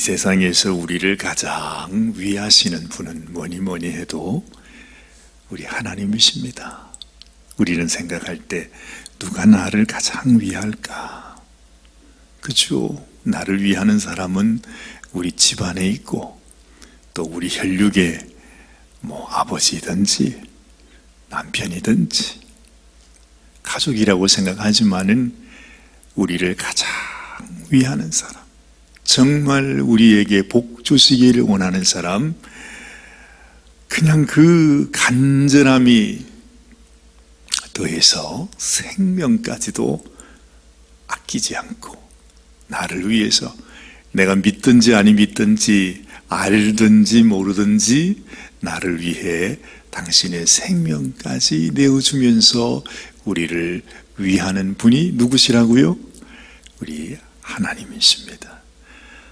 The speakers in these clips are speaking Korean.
세상에서 우리를 가장 위하시는 분은 뭐니 뭐니 해도 우리 하나님이십니다. 우리는 생각할 때 누가 나를 가장 위할까? 그죠? 나를 위하는 사람은 우리 집안에 있고 또 우리 혈육의 뭐 아버지든지 남편이든지 가족이라고 생각하지만은 우리를 가장 위하는 사람, 정말 우리에게 복 주시기를 원하는 사람, 그냥 그 간절함이 더해서 생명까지도 아끼지 않고 나를 위해서 내가 믿든지 아니 믿든지 알든지 모르든지 나를 위해 당신의 생명까지 내어주면서 우리를 위하는 분이 누구시라고요? 우리 하나님이십니다.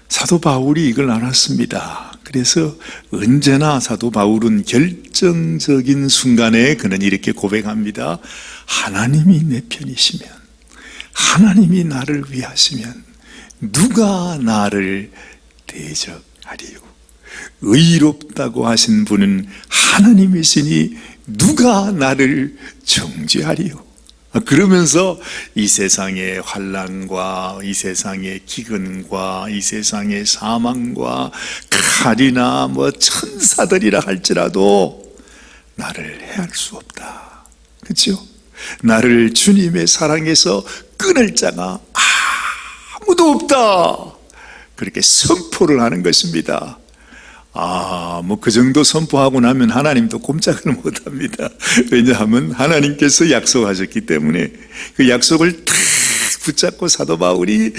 사도 바울이 이걸 알았습니다. 그래서 언제나 사도 바울은 결정적인 순간에 그는 이렇게 고백합니다. 하나님이 내 편이시면, 하나님이 나를 위하시면, 누가 나를 대적하리요? 의롭다고 하신 분은 하나님이시니 누가 나를 정죄하리요? 그러면서 이 세상의 환란과 이 세상의 기근과 이 세상의 사망과 칼이나 뭐 천사들이라 할지라도 나를 해할 수 없다. 그렇죠? 나를 주님의 사랑에서 끊을 자가 아무도 없다. 그렇게 선포를 하는 것입니다. 아, 뭐 그 정도 선포하고 나면 하나님도 꼼짝을 못 합니다. 왜냐하면 하나님께서 약속하셨기 때문에 그 약속을 탁 붙잡고 사도 바울이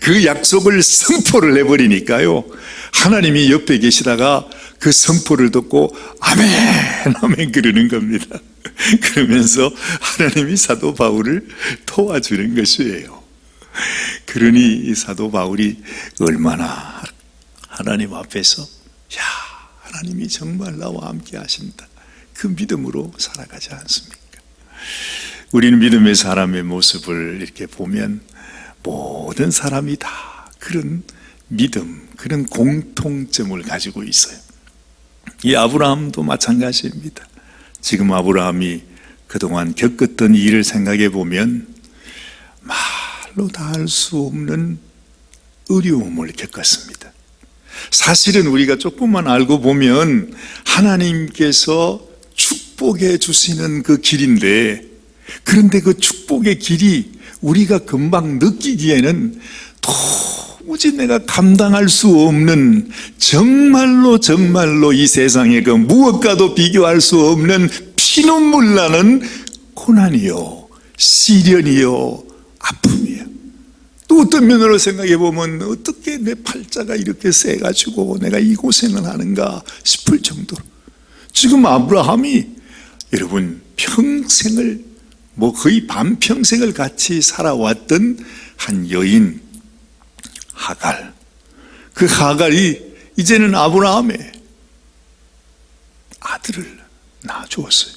그 약속을 선포를 해버리니까요. 하나님이 옆에 계시다가 그 선포를 듣고 아멘, 아멘 그러는 겁니다. 그러면서 하나님이 사도 바울을 도와주는 것이에요. 그러니 이 사도 바울이 얼마나 하나님 앞에서 야, 하나님이 정말 나와 함께 하신다. 그 믿음으로 살아가지 않습니까? 우리는 믿음의 사람의 모습을 이렇게 보면 모든 사람이 다 그런 믿음, 그런 공통점을 가지고 있어요. 이 아브라함도 마찬가지입니다. 지금 아브라함이 그동안 겪었던 일을 생각해 보면 말로 다 할 수 없는 어려움을 겪었습니다. 사실은 우리가 조금만 알고 보면 하나님께서 축복해 주시는 그 길인데 그런데 그 축복의 길이 우리가 금방 느끼기에는 도무지 내가 감당할 수 없는 정말로 정말로 이 세상에 그 무엇과도 비교할 수 없는 피눈물 나는 고난이요 시련이요 아픔이요 또 어떤 면으로 생각해 보면 어떻게 내 팔자가 이렇게 세 가지고 내가 이 고생을 하는가 싶을 정도로. 지금 아브라함이 여러분 평생을 뭐 거의 반평생을 같이 살아왔던 한 여인 하갈. 그 하갈이 이제는 아브라함의 아들을 낳아주었어요.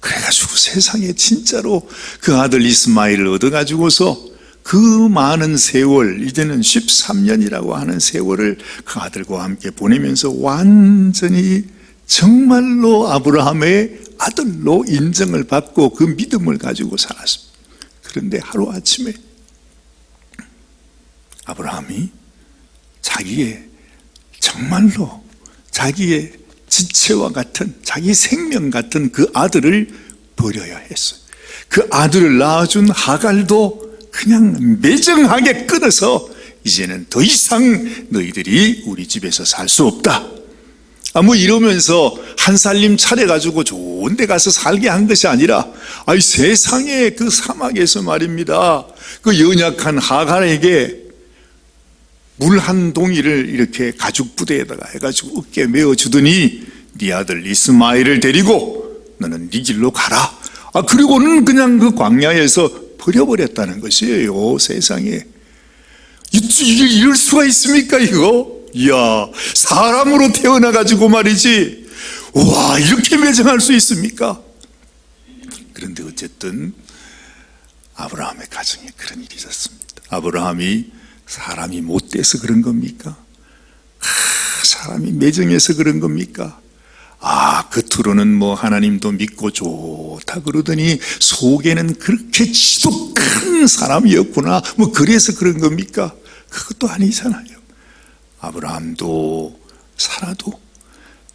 그래가지고 세상에 진짜로 그 아들 이스마일을 얻어가지고서 그 많은 세월, 이제는 13년이라고 하는 세월을 그 아들과 함께 보내면서 완전히 정말로 아브라함의 아들로 인정을 받고 그 믿음을 가지고 살았습니다. 그런데 하루아침에 아브라함이 자기의 정말로 자기의 지체와 같은 자기 생명 같은 그 아들을 버려야 했어요. 그 아들을 낳아준 하갈도 그냥 매정하게 끊어서 이제는 더 이상 너희들이 우리 집에서 살 수 없다. 아, 뭐 이러면서 한 살림 차려가지고 좋은 데 가서 살게 한 것이 아니라, 아이 세상의 그 사막에서 말입니다. 그 연약한 하갈에게 물 한 동이를 이렇게 가죽 부대에다가 해가지고 어깨에 메어주더니 네 아들 이스마엘을 데리고 너는 네 길로 가라. 아, 그리고는 그냥 그 광야에서 버려버렸다는 것이에요, 세상에. 이럴 수가 있습니까, 이거? 이야, 사람으로 태어나가지고 말이지. 와, 이렇게 매정할 수 있습니까? 그런데 어쨌든, 아브라함의 가정에 그런 일이 있었습니다. 아브라함이 사람이 못 돼서 그런 겁니까? 아, 사람이 매정해서 그런 겁니까? 아, 겉으로는 뭐 하나님도 믿고 좋다 그러더니 속에는 그렇게 지독한 사람이었구나. 뭐 그래서 그런 겁니까? 그것도 아니잖아요. 아브라함도 사라도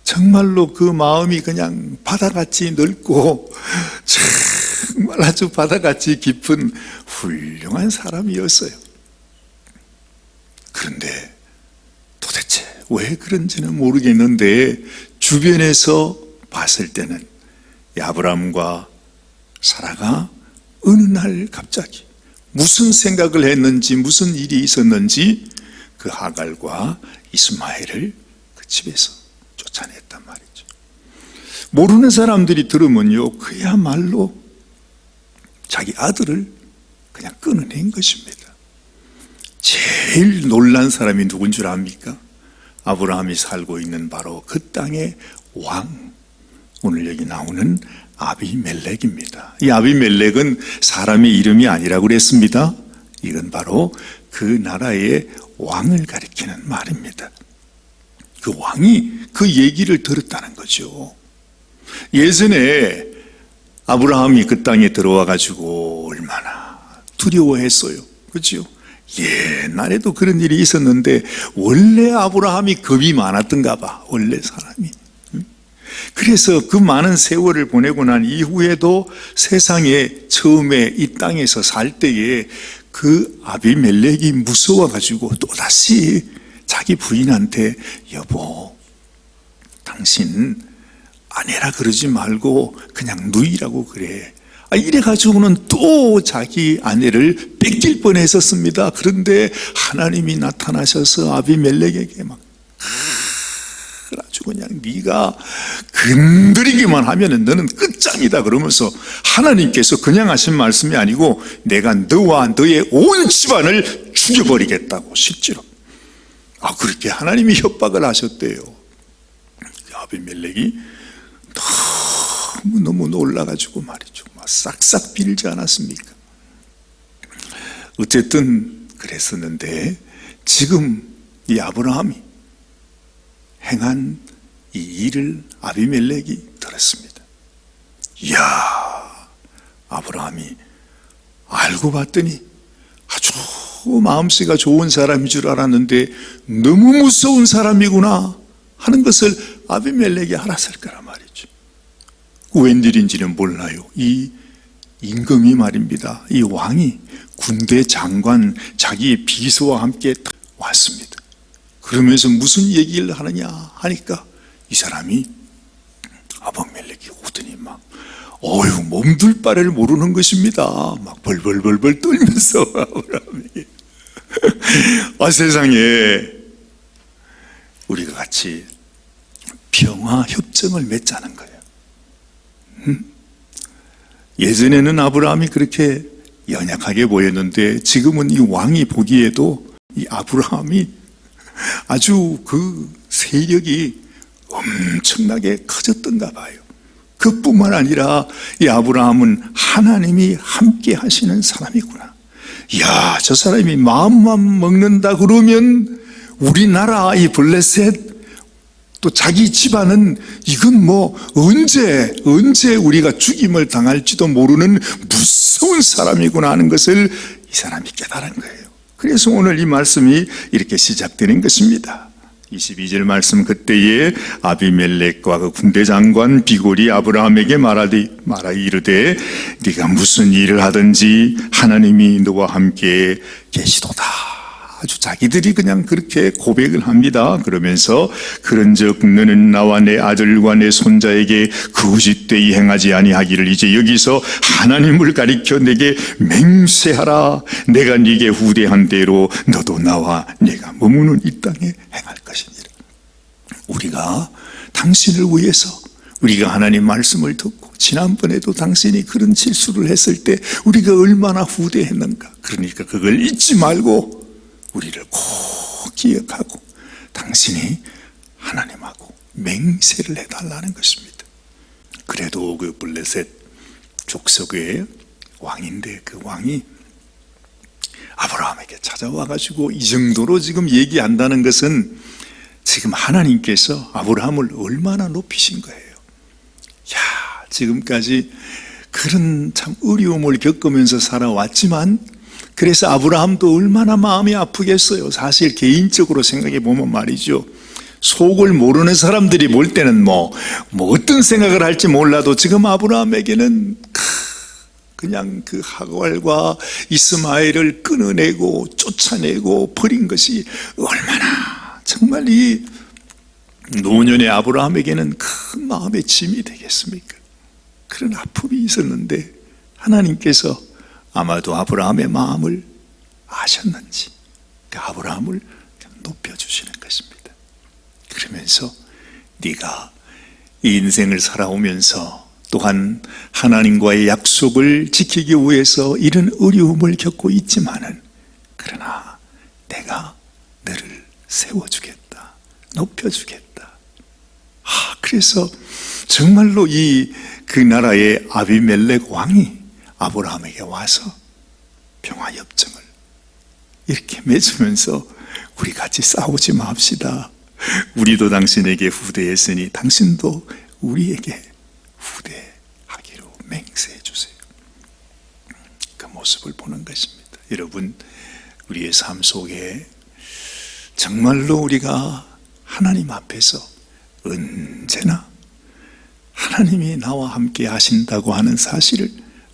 정말로 그 마음이 그냥 바다같이 넓고 정말 아주 바다같이 깊은 훌륭한 사람이었어요. 그런데 도대체 왜 그런지는 모르겠는데 주변에서 봤을 때는 이 아브라함과 사라가 어느 날 갑자기 무슨 생각을 했는지 무슨 일이 있었는지 그 하갈과 이스마엘을 그 집에서 쫓아냈단 말이죠. 모르는 사람들이 들으면요, 그야말로 자기 아들을 그냥 끊어낸 것입니다. 제일 놀란 사람이 누군 줄 압니까? 아브라함이 살고 있는 바로 그 땅의 왕. 오늘 여기 나오는 아비멜렉입니다. 이 아비멜렉은 사람의 이름이 아니라고 그랬습니다. 이건 바로 그 나라의 왕을 가리키는 말입니다. 그 왕이 그 얘기를 들었다는 거죠. 예전에 아브라함이 그 땅에 들어와 가지고 얼마나 두려워했어요. 그렇죠? 옛날에도 그런 일이 있었는데 원래 아브라함이 겁이 많았던가 봐. 원래 사람이. 그래서 그 많은 세월을 보내고 난 이후에도 세상에 처음에 이 땅에서 살 때에 그 아비멜렉이 무서워 가지고 또다시 자기 부인한테 여보 당신 아내라 그러지 말고 그냥 누이라고 그래. 아, 이래 가지고는 또 자기 아내를 뺏길 뻔했었습니다. 그런데 하나님이 나타나셔서 아비멜렉에게 막 아주 그냥 네가 건드리기만 하면은 너는 끝장이다 그러면서 하나님께서 그냥 하신 말씀이 아니고 내가 너와 너의 온 집안을 죽여버리겠다고 실제로 아 그렇게 하나님이 협박을 하셨대요. 아비멜렉이 너무 너무 놀라가지고 말이죠. 막 싹싹 빌지 않았습니까? 어쨌든 그랬었는데 지금 이 아브라함이 행한 이 일을 아비멜렉이 들었습니다. 이야, 아브라함이 알고 봤더니 아주 마음씨가 좋은 사람인 줄 알았는데 너무 무서운 사람이구나 하는 것을 아비멜렉이 알았을 말이죠. 웬일인지는 몰라요. 이 임금이 말입니다. 이 왕이 군대 장관 자기의 비서와 함께 왔습니다. 그러면서 무슨 얘기를 하느냐 하니까 이 사람이 아버멜렉이 오더니 막 어휴 몸둘 바를 모르는 것입니다. 막 벌벌벌벌 떨면서 아브라함에게 아 세상에 우리가 같이 평화 협정을 맺자는 거예요. 음? 예전에는 아브라함이 그렇게 연약하게 보였는데 지금은 이 왕이 보기에도 이 아브라함이 아주 그 세력이 엄청나게 커졌던가 봐요. 그뿐만 아니라 이 아브라함은 하나님이 함께 하시는 사람이구나. 야, 저 사람이 마음만 먹는다 그러면 우리나라 이 블레셋 또 자기 집안은 이건 뭐 언제 언제 우리가 죽임을 당할지도 모르는 무서운 사람이구나 하는 것을 이 사람이 깨달은 거예요. 그래서 오늘 이 말씀이 이렇게 시작되는 것입니다. 22절 말씀 그때에 아비멜렉과 그 군대 장관 비골이 아브라함에게 말하되 말하 이르되 네가 무슨 일을 하든지 하나님이 너와 함께 계시도다. 아주 자기들이 그냥 그렇게 고백을 합니다. 그러면서 그런즉 너는 나와 내 아들과 내 손자에게 거짓되이 행하지 아니하기를 이제 여기서 하나님을 가리켜 내게 맹세하라. 내가 네게 후대한 대로 너도 나와 네가 머무는 이 땅에 행할 것이니라. 우리가 당신을 위해서 우리가 하나님 말씀을 듣고 지난번에도 당신이 그런 실수를 했을 때 우리가 얼마나 후대했는가. 그러니까 그걸 잊지 말고 우리를 꼭 기억하고 당신이 하나님하고 맹세를 해달라는 것입니다. 그래도 그 블레셋 족속의 왕인데 그 왕이 아브라함에게 찾아와가지고 이 정도로 지금 얘기한다는 것은 지금 하나님께서 아브라함을 얼마나 높이신 거예요. 야, 지금까지 그런 참 어려움을 겪으면서 살아왔지만 그래서 아브라함도 얼마나 마음이 아프겠어요. 사실 개인적으로 생각해 보면 말이죠. 속을 모르는 사람들이 볼 때는 뭐, 뭐 어떤 생각을 할지 몰라도 지금 아브라함에게는 크, 그냥 그 하갈과 이스마엘을 끊어내고 쫓아내고 버린 것이 얼마나 정말 이 노년의 아브라함에게는 큰 마음의 짐이 되겠습니까? 그런 아픔이 있었는데 하나님께서 아마도 아브라함의 마음을 아셨는지 그 아브라함을 높여주시는 것입니다. 그러면서 네가 이 인생을 살아오면서 또한 하나님과의 약속을 지키기 위해서 이런 어려움을 겪고 있지만은 그러나 내가 너를 세워주겠다, 높여주겠다. 아, 그래서 정말로 이 그 나라의 아비멜렉 왕이 아브라함에게 와서 평화 협정을 이렇게 맺으면서 우리 같이 싸우지 맙시다. 우리도 당신에게 후대했으니 당신도 우리에게 후대하기로 맹세해 주세요. 그 모습을 보는 것입니다. 여러분, 우리의 삶 속에 정말로 우리가 하나님 앞에서 언제나 하나님이 나와 함께 하신다고 하는 사실을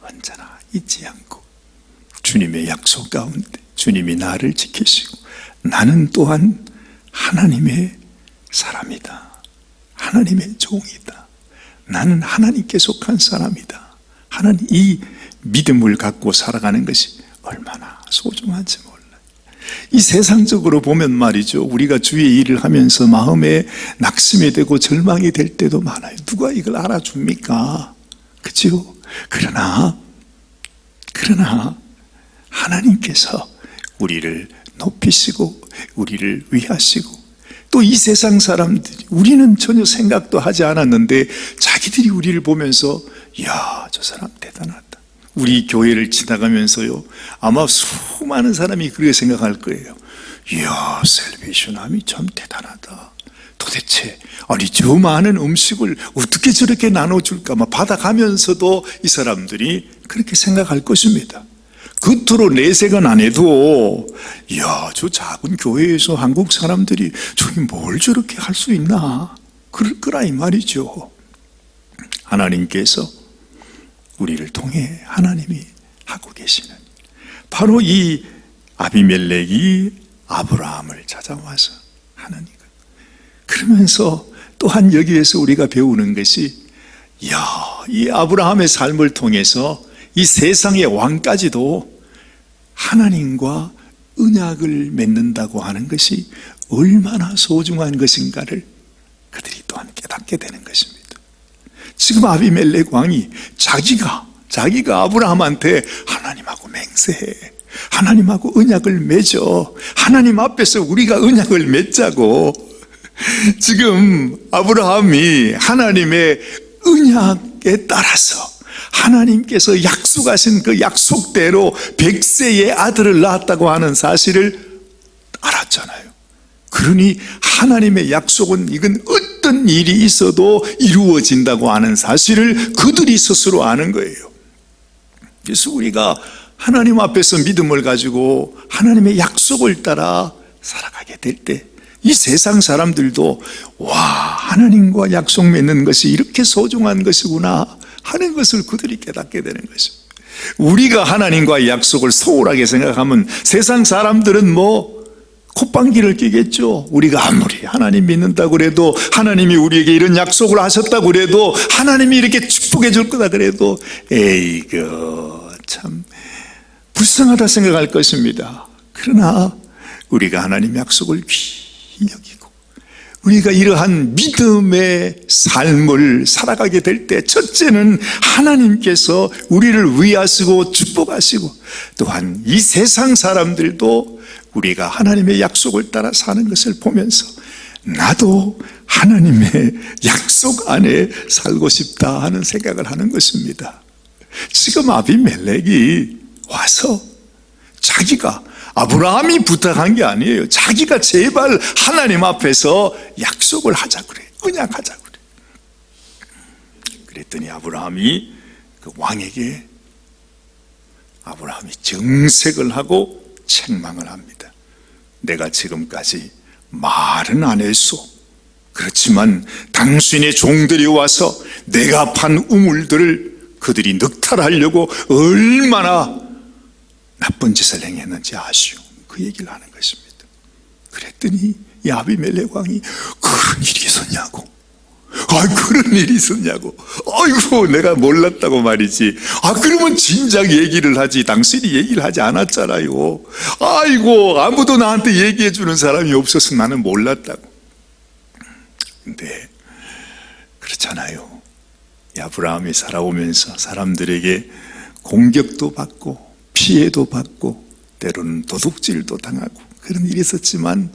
언제나 잊지 않고 주님의 약속 가운데 주님이 나를 지키시고 나는 또한 하나님의 사람이다. 하나님의 종이다. 나는 하나님께 속한 사람이다. 하는 이 믿음을 갖고 살아가는 것이 얼마나 소중한지 몰라요. 이 세상적으로 보면 말이죠. 우리가 주의 일을 하면서 마음에 낙심이 되고 절망이 될 때도 많아요. 누가 이걸 알아줍니까? 그죠? 그러나, 그러나, 하나님께서 우리를 높이시고, 우리를 위하시고, 또 이 세상 사람들이, 우리는 전혀 생각도 하지 않았는데, 자기들이 우리를 보면서, 이야, 저 사람 대단하다. 우리 교회를 지나가면서요, 아마 수많은 사람이 그렇게 생각할 거예요. 이야, 셀베이션함이 참 대단하다. 도대체, 아니, 저 많은 음식을 어떻게 저렇게 나눠줄까? 막 받아가면서도 이 사람들이 그렇게 생각할 것입니다. 겉으로 내색은 안 해도, 이야, 저 작은 교회에서 한국 사람들이 저기 뭘 저렇게 할 수 있나? 그럴 거라 이 말이죠. 하나님께서 우리를 통해 하나님이 하고 계시는 바로 이 아비멜렉이 아브라함을 찾아와서 하는 것. 그러면서 또한 여기에서 우리가 배우는 것이 야, 이 아브라함의 삶을 통해서 이 세상의 왕까지도 하나님과 은약을 맺는다고 하는 것이 얼마나 소중한 것인가를 그들이 또한 깨닫게 되는 것입니다. 지금 아비멜렉 왕이 자기가 자기가 아브라함한테 하나님하고 맹세해. 하나님하고 언약을 맺어. 하나님 앞에서 우리가 언약을 맺자고. 지금 아브라함이 하나님의 언약에 따라서 하나님께서 약속하신 그 약속대로 백세의 아들을 낳았다고 하는 사실을 알았잖아요. 그러니 하나님의 약속은 이건 어떤 일이 있어도 이루어진다고 하는 사실을 그들이 스스로 아는 거예요. 그래서 우리가 하나님 앞에서 믿음을 가지고 하나님의 약속을 따라 살아가게 될 때 이 세상 사람들도 와 하나님과 약속 맺는 것이 이렇게 소중한 것이구나 하는 것을 그들이 깨닫게 되는 것입니다. 우리가 하나님과 약속을 소홀하게 생각하면 세상 사람들은 뭐 콧방귀를 끼겠죠. 우리가 아무리 하나님 믿는다고 그래도 하나님이 우리에게 이런 약속을 하셨다고 그래도 하나님이 이렇게 축복해 줄 거다 그래도 에이그 참 불쌍하다 생각할 것입니다. 그러나 우리가 하나님 약속을 귀 히 여기고 우리가 이러한 믿음의 삶을 살아가게 될 때 첫째는 하나님께서 우리를 위하시고 축복하시고 또한 이 세상 사람들도 우리가 하나님의 약속을 따라 사는 것을 보면서 나도 하나님의 약속 안에 살고 싶다 하는 생각을 하는 것입니다. 지금 아비멜렉이 와서 자기가 아브라함이 부탁한 게 아니에요. 자기가 제발 하나님 앞에서 약속을 하자 그래. 언약하자 그래. 그랬더니 아브라함이 그 왕에게 아브라함이 정색을 하고 책망을 합니다. 내가 지금까지 말은 안 했소. 그렇지만 당신의 종들이 와서 내가 판 우물들을 그들이 늑탈하려고 얼마나 나쁜 짓을 행했는지 아시오. 그 얘기를 하는 것입니다. 그랬더니 이 아비멜렉 왕이 그런 일이 있었냐고. 아, 그런 일이 있었냐고. 아이고, 내가 몰랐다고 말이지. 아, 그러면 진작 얘기를 하지. 당신이 얘기를 하지 않았잖아요. 아이고, 아무도 나한테 얘기해 주는 사람이 없어서 나는 몰랐다고. 근데, 그렇잖아요. 이 아브라함이 살아오면서 사람들에게 공격도 받고, 피해도 받고, 때로는 도둑질도 당하고, 그런 일이 있었지만,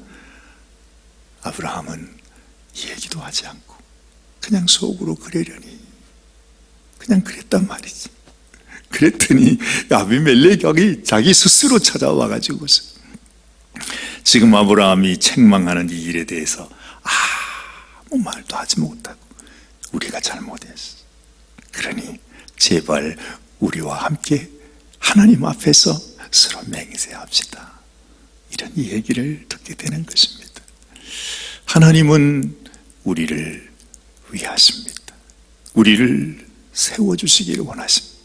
아브라함은 얘기도 하지 않고, 그냥 속으로 그러려니 그냥 그랬단 말이지. 그랬더니 아비멜렉이 자기 스스로 찾아와 가지고서 지금 아브라함이 책망하는 이 일에 대해서 아무 말도 하지 못하고 우리가 잘못했어. 그러니 제발 우리와 함께 하나님 앞에서 서로 맹세합시다. 이런 얘기를 듣게 되는 것입니다. 하나님은 우리를 위하십니다. 우리를 세워주시기를 원하십니다.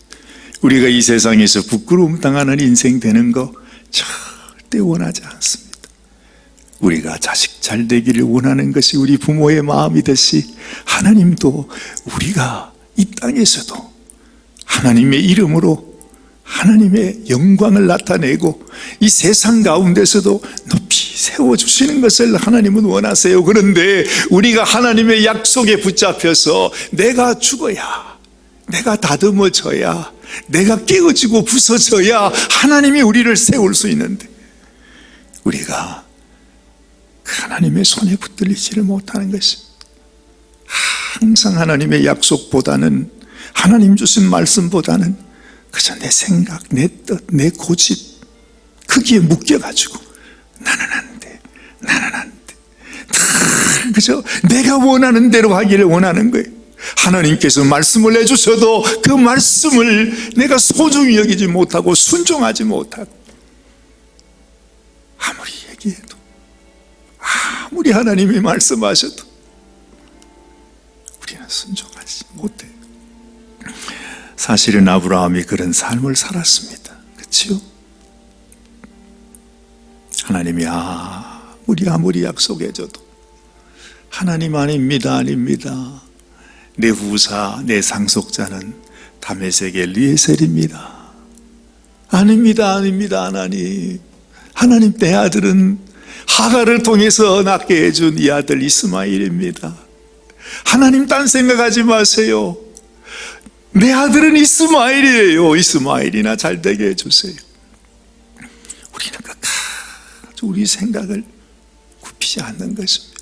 우리가 이 세상에서 부끄러움 당하는 인생 되는 거 절대 원하지 않습니다. 우리가 자식 잘 되기를 원하는 것이 우리 부모의 마음이듯이 하나님도 우리가 이 땅에서도 하나님의 이름으로 하나님의 영광을 나타내고 이 세상 가운데서도 높이 세워주시는 것을 하나님은 원하세요. 그런데 우리가 하나님의 약속에 붙잡혀서 내가 죽어야, 내가 다듬어져야, 내가 깨어지고 부서져야 하나님이 우리를 세울 수 있는데 우리가 그 하나님의 손에 붙들리지를 못하는 것입니다. 항상 하나님의 약속보다는 하나님 주신 말씀보다는 그저 내 생각, 내 뜻, 내 고집 거기에 묶여가지고 나는 안 돼, 나는 안 돼. 다 그저 내가 원하는 대로 하기를 원하는 거예요. 하나님께서 말씀을 해주셔도 그 말씀을 내가 소중히 여기지 못하고 순종하지 못하고 아무리 얘기해도 아무리 하나님이 말씀하셔도 우리는 순종하지 못해요. 사실은 아브라함이 그런 삶을 살았습니다. 그렇지요? 하나님이 아무리 아무리 약속해줘도 하나님 아닙니다, 아닙니다. 내 후사, 내 상속자는 다메섹의 리에셀입니다. 아닙니다, 아닙니다, 하나님. 하나님 내 아들은 하가를 통해서 낳게 해준 이 아들 이스마일입니다. 하나님 딴 생각하지 마세요. 내 아들은 이스마일이에요. 이스마일이나 잘 되게 해주세요. 우리는 끝까지 우리 생각을 굽히지 않는 것입니다.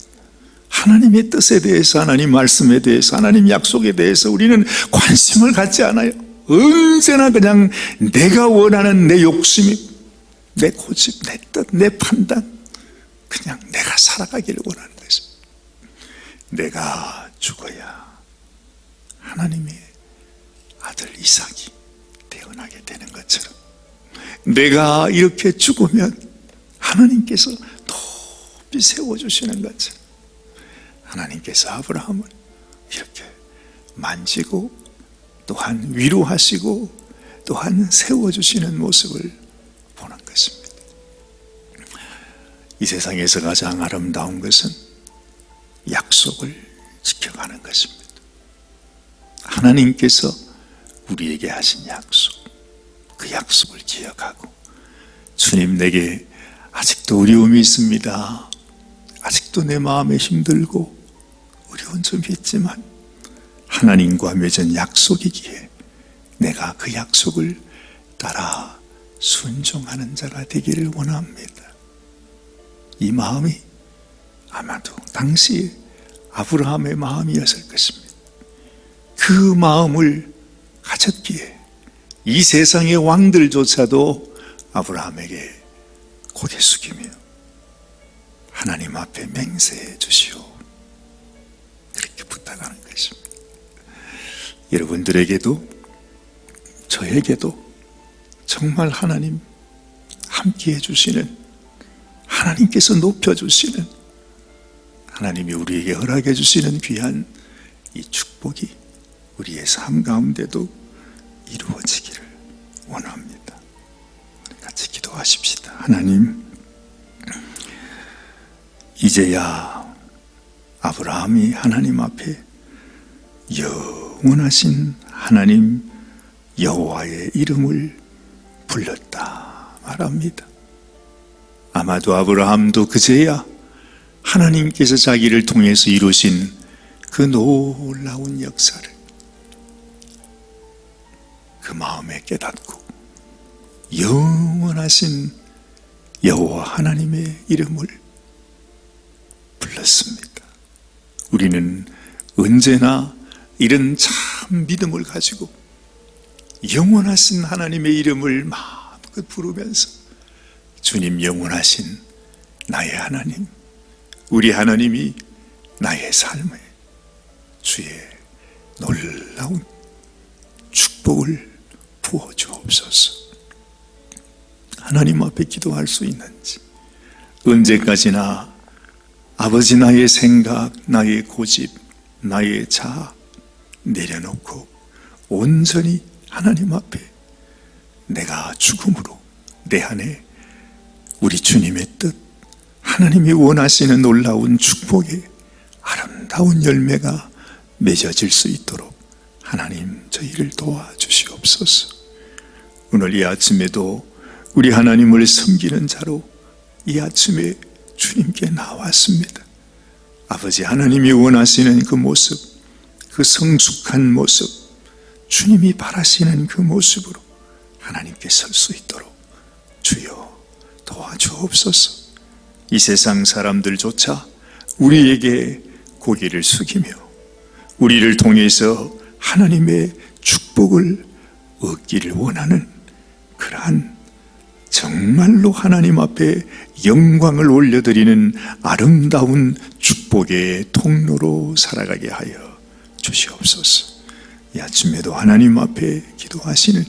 하나님의 뜻에 대해서, 하나님 말씀에 대해서, 하나님 약속에 대해서 우리는 관심을 갖지 않아요. 언제나 그냥 내가 원하는 내 욕심이, 내 고집, 내 뜻, 내 판단, 그냥 내가 살아가기를 원하는 것입니다. 내가 죽어야 하나님의 아들 이삭이 태어나게 되는 것처럼 내가 이렇게 죽으면 하나님께서 높이 세워주시는 것처럼 하나님께서 아브라함을 이렇게 만지고 또한 위로하시고 또한 세워주시는 모습을 보는 것입니다. 이 세상에서 가장 아름다운 것은 약속을 지켜가는 것입니다. 하나님께서 우리에게 하신 약속, 그 약속을 기억하고 주님 내게 아직도 어려움이 있습니다. 아직도 내 마음에 힘들고 어려운 점이 있지만 하나님과 맺은 약속이기에 내가 그 약속을 따라 순종하는 자가 되기를 원합니다. 이 마음이 아마도 당시 아브라함의 마음이었을 것입니다. 그 마음을 가졌기에 이 세상의 왕들조차도 아브라함에게 고개 숙이며 하나님 앞에 맹세해 주시오. 그렇게 부탁하는 것입니다. 여러분들에게도 저에게도 정말 하나님 함께 해주시는 하나님께서 높여주시는 하나님이 우리에게 허락해 주시는 귀한 이 축복이 우리의 삶 가운데도 이루어지기를 원합니다. 같이 기도하십시다. 하나님, 이제야 아브라함이 하나님 앞에 영원하신 하나님 여호와의 이름을 불렀다 말합니다. 아마도 아브라함도 그제야 하나님께서 자기를 통해서 이루신 그 놀라운 역사를 그 마음에 깨닫고 영원하신 여호와 하나님의 이름을 불렀습니다. 우리는 언제나 이런 참 믿음을 가지고 영원하신 하나님의 이름을 마음껏 부르면서 주님 영원하신 나의 하나님, 우리 하나님이 나의 삶에 주의 놀라운 축복을 부어 주옵소서. 하나님 앞에 기도할 수 있는지, 언제까지나 아버지 나의 생각, 나의 고집, 나의 자아 내려놓고 온전히 하나님 앞에 내가 죽음으로 내 안에 우리 주님의 뜻, 하나님이 원하시는 놀라운 축복의 아름다운 열매가 맺어질 수 있도록 하나님 저희를 도와주시옵소서. 오늘 이 아침에도 우리 하나님을 섬기는 자로 이 아침에 주님께 나왔습니다. 아버지 하나님이 원하시는 그 모습, 그 성숙한 모습, 주님이 바라시는 그 모습으로 하나님께 설 수 있도록 주여 도와주옵소서. 이 세상 사람들조차 우리에게 고개를 숙이며 우리를 통해서 하나님의 축복을 얻기를 원하는 그러한 정말로 하나님 앞에 영광을 올려드리는 아름다운 축복의 통로로 살아가게 하여 주시옵소서. 이 아침에도 하나님 앞에 기도하시는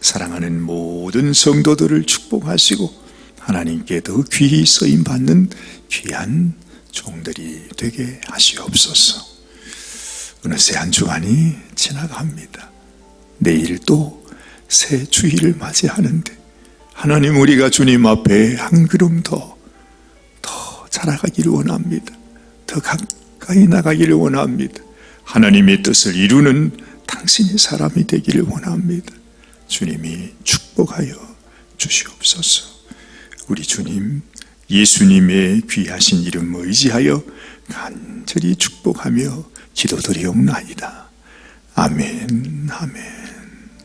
사랑하는 모든 성도들을 축복하시고 하나님께 더 귀히 쓰임 받는 귀한 종들이 되게 하시옵소서. 어느새 한 주간이 지나갑니다. 내일 또 새 주일을 맞이하는데 하나님 우리가 주님 앞에 한 걸음 더, 더 자라가기를 원합니다. 더 가까이 나가기를 원합니다. 하나님의 뜻을 이루는 당신의 사람이 되기를 원합니다. 주님이 축복하여 주시옵소서. 우리 주님, 예수님의 귀하신 이름 의지하여 간절히 축복하며 기도드리옵나이다. 아멘, 아멘.